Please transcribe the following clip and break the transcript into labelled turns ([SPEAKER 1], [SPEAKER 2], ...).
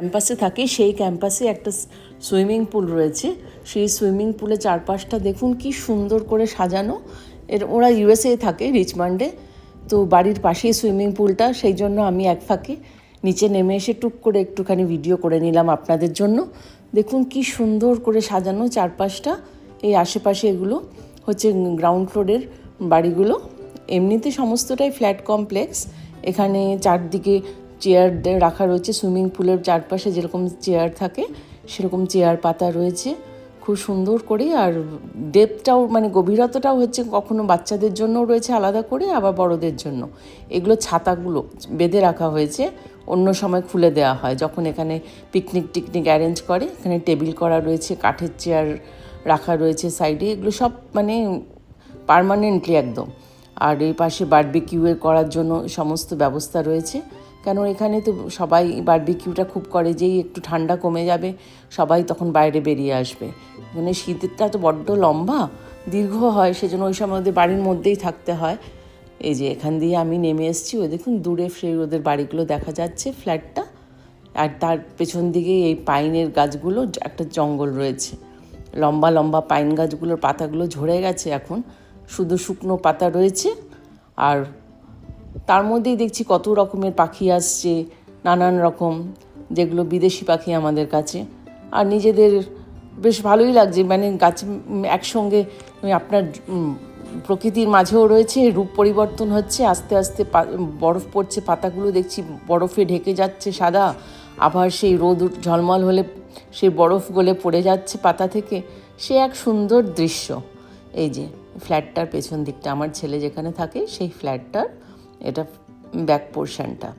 [SPEAKER 1] ক্যাম্পাসে থাকি, সেই ক্যাম্পাসে একটা সুইমিং পুল রয়েছে। সেই সুইমিং পুলে চারপাশটা দেখুন কি সুন্দর করে সাজানো। এর, ওরা ইউএসএ থাকে রিচমান্ডে তো বাড়ির পাশেই সুইমিং পুলটা সেই জন্য আমি এক ফাঁকে নিচে নেমে এসে টুক করে একটুখানি ভিডিও করে নিলাম আপনাদের জন্য। দেখুন কি সুন্দর করে সাজানো চারপাশটা। এই আশেপাশে এগুলো হচ্ছে গ্রাউন্ড ফ্লোরের বাড়িগুলো। এমনিতে সমস্তটাই ফ্ল্যাট কমপ্লেক্স এখানে চারদিকে চেয়ার রাখা রয়েছে সুইমিং পুলের চারপাশে যেরকম চেয়ার থাকে, সেরকম চেয়ার পাতা রয়েছে। খুব সুন্দর করে আর ডেপটাও মানে গভীরতাটাও হচ্ছে কখনো বাচ্চাদের জন্যও রয়েছে আলাদা করে, আবার বড়দের জন্য। এগুলো ছাতাগুলো বেঁধে রাখা হয়েছে, অন্য সময় খুলে দেওয়া হয়। যখন এখানে পিকনিক টিকনিক অ্যারেঞ্জ করে, এখানে টেবিল করা রয়েছে, কাঠের চেয়ার রাখা রয়েছে সাইডে এগুলো সব মানে পারমানেন্টলি একদম। আর এই পাশে বারবিকিউয়ের করার জন্য সমস্ত ব্যবস্থা রয়েছে। কেন এখানে তো সবাই বারবিকিউটা খুব করে, যেই একটু ঠান্ডা কমে যাবে, সবাই তখন বাইরে বেরিয়ে আসবে। মানে শীতেরটা তো বড্ড লম্বা, দীর্ঘ হয়, সেজন্য ওই সময় ওদের বাড়ির মধ্যেই থাকতে হয়। এই যে এখান দিয়ে আমি নেমে এসেছি, ওই দেখুন দূরে সেই ওদের বাড়িগুলো দেখা যাচ্ছে, ফ্ল্যাটটা। আর তার পেছন দিকে এই পাইনের গাছগুলো, একটা জঙ্গল রয়েছে। লম্বা লম্বা পাইন গাছগুলোর পাতাগুলো ঝরে গেছে এখন। শুধু শুকনো পাতা রয়েছে, আর তার মধ্যেই দেখছি কত রকমের পাখি আসছে, নানান রকম, যেগুলো বিদেশি পাখি আমাদের কাছে। আর নিজেদের বেশ ভালোই লাগছে মানে গাছ একসঙ্গে আপনার প্রকৃতির মাঝেও রয়েছে, রূপ পরিবর্তন হচ্ছে, আস্তে আস্তে বরফ পড়ছে, পাতাগুলো দেখছি বরফে ঢেকে যাচ্ছে সাদা, আবার সেই রোদ ঝলমল হলে সেই বরফ গলে পড়ে যাচ্ছে পাতা থেকে। সে এক সুন্দর দৃশ্য। এই যে, ফ্ল্যাটটার পেছন দিকটা, আমার ছেলে যেখানে থাকে, সেই ফ্ল্যাটটার এটা ব্যাক পোর্শনটা